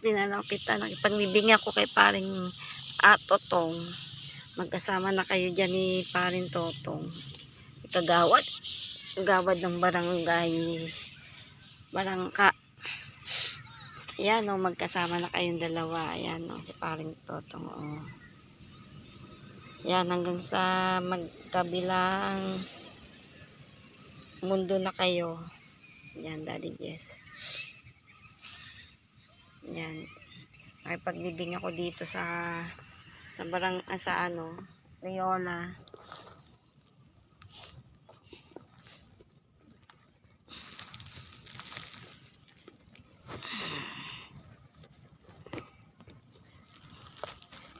dinalaw kita. Nakipaglibing ako kay paring Atotong. Magkasama na kayo dyan ni paring Totong. Ikagawad. Gawad ng barangay. Barangka. Ayan o, magkasama na kayong dalawa. Ayan o, si paring Totong o. Yan, hanggang sa magkabilang mundo na kayo. Yan, Daddy Jess. Yan. Nakipaglibing ako dito sa sa barang ah, sa ano, Loyola.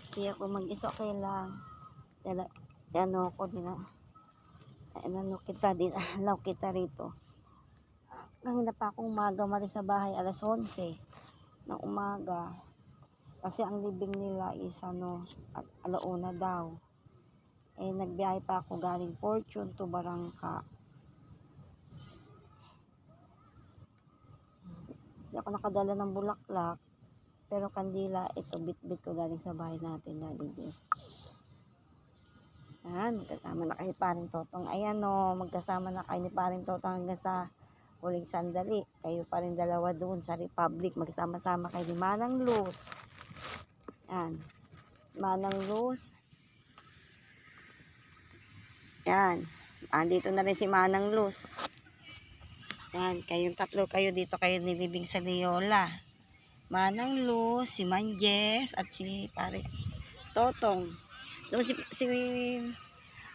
Sige ako mag-isa okay lang. Dala, ano ko ah. Ano kita din, alaw kita rito. Kanina pa akong mali sa bahay, alas 11 ng umaga. Kasi ang libing nila is ano, al- alauna daw. Eh, nagbiyahe pa ako galing Fortune to Barangka. Hindi ako nakadala ng bulaklak. Pero kandila, ito, bit-bit ko galing sa bahay natin, Daddy Jess. Ayan, magkasama na kayo ni paring Totong. Ayan o, magkasama na kayo ni paring Totong hanggang sa huling sandali. Kayo pa rin dalawa doon sa Republic. Magsama-sama kayo ni Manang Luz. Yan. Manang Luz. Yan. Andito na rin si Manang Luz. Yan. Kayong tatlo kayo dito kayo nilibing sa Leola. Manang Luz, si Manjes, at si pare Totong. Doon si, si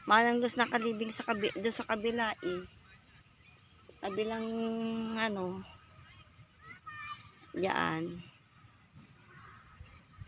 Manang Luz nakalibing sa, kabi, doon sa kabila eh kabilang ano, yaan.